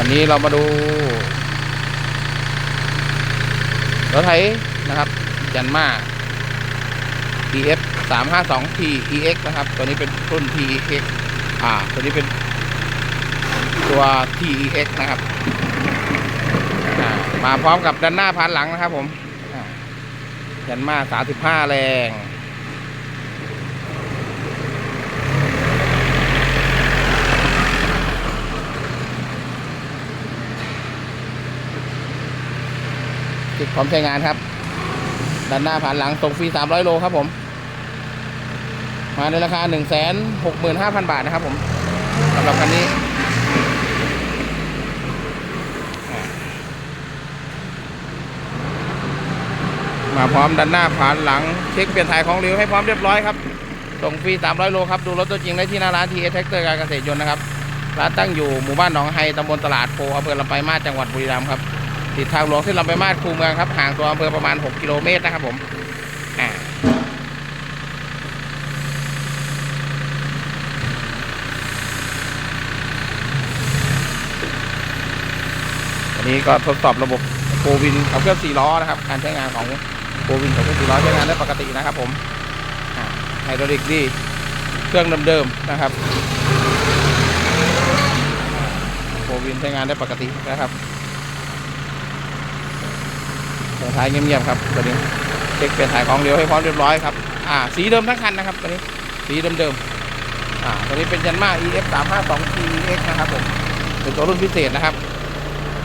วันนี้เรามาดูรถไถนะครับ ยันมา EF 3 5 2 T EX นะครับ ตัวนี้เป็นรุ่น TEX อ่า ตัวนี้เป็นตัว TEX นะครับมาพร้อมกับด้านหน้าพานหลังนะครับผมยันมา 35 แรง ติดพร้อมใช้งานครับด้านหน้าผ่านหลังส่งฟรี300 โลครับผม มาในราคา 1 6 5 0 0 0 บาทนะครับผมสำหรับคันนี้ มาพร้อมด้านหน้าผ่านหลัง เช็คเปลี่ยนถ่ายของเร็วให้พร้อมเรียบร้อยครับ ส่งฟรี 300 โลครับ ดูรถตัวจริงได้ที่หน้าร้านทีเอสแท็กเตอร์การเกษตรยนต์นะครับ ร้านตั้งอยู่หมู่บ้านหนองไฮตำบลตลาดโพอำเภอลำปายมาจังหวัดบุรีรัมย์ครับ ติดทางหลวงเส้นลำปลายมาสคูเมืองครับห่างตัวอำเภอประมาณ 6 กิโลเมตรนะครับผมอันนี้ก็ทดสอบระบบโควินขับเคลื่อน4ล้อนะครับ การใช้งานของโควินขับเคลื่อน4ล้อใช้งานได้ปกตินะครับผมไฮดรอลิกดีเครื่องเดิมๆนะครับโควินใช้งานได้ปกตินะครับ เปิดท้ายเงียบๆครับตัวนี้เช็คเปลี่ยนถ่ายของเร็วให้พร้อมเรียบร้อยครับอ่าสีเดิมทั้งคันนะครับตัวนี้สีเดิมๆอ่าตัวนี้เป็นยันมา EF 3 5 2 TX นะครับผมเป็นตัวรุ่นพิเศษนะครับ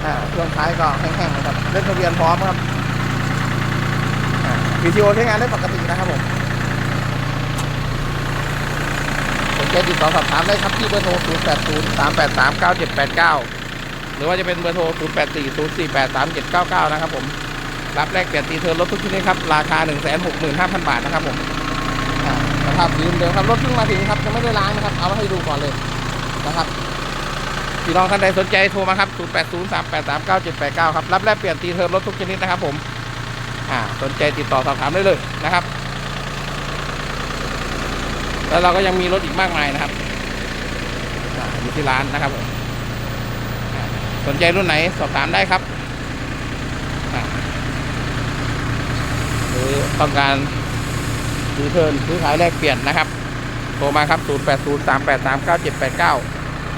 อ่าเครื่องท้ายก็แห้งๆนะครับเล่นทะเบียนพร้อมครับอ่า PTO ใช้งานได้ปกตินะครับผมสนใจติดต่อสอบถามได้ครับที่เบอร์โทร 0 8 0 3 8 3 9 7 8 9 หรือว่าจะเป็นเบอร์โทร 0 8 4 0 4 8 3 7 9 9 นะครับผม รับแลกเปลี่ยนตีเทิร์นรถทุกชนิดครับ ราคา 1 6 5 0 0 0 บาทนะครับผมสภาพสีเดิมครับ รถเพิ่งมาถึงครับยังไม่ได้ล้างนะครับ เอามาให้ดูก่อนเลยนะครับพี่น้องท่านใดสนใจโทรมาครับ 0 8 0 3 8 3 9 7 8 9 ครับ รับแลกเปลี่ยนตีเทิร์นรถทุกชนิดนะครับผมสนใจติดต่อสอบถามได้เลยนะครับ แล้วเราก็ยังมีรถอีกมากมายนะครับอยู่ที่ร้านนะครับผมสนใจรุ่นไหนสอบถามได้ครับ อ่าหรือ ต้องการซื้อเทิร์นซื้อขายแลกเปลี่ยนนะครับ โทรมาครับ 0 8 0 3 8 3 9 7 8 9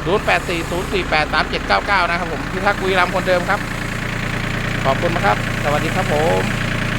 0 8 4 0 4 8 3 7 9 9 นะครับผมพิทักษ์กุยรำคนเดิมครับ ขอบคุณนะครับ สวัสดีครับผม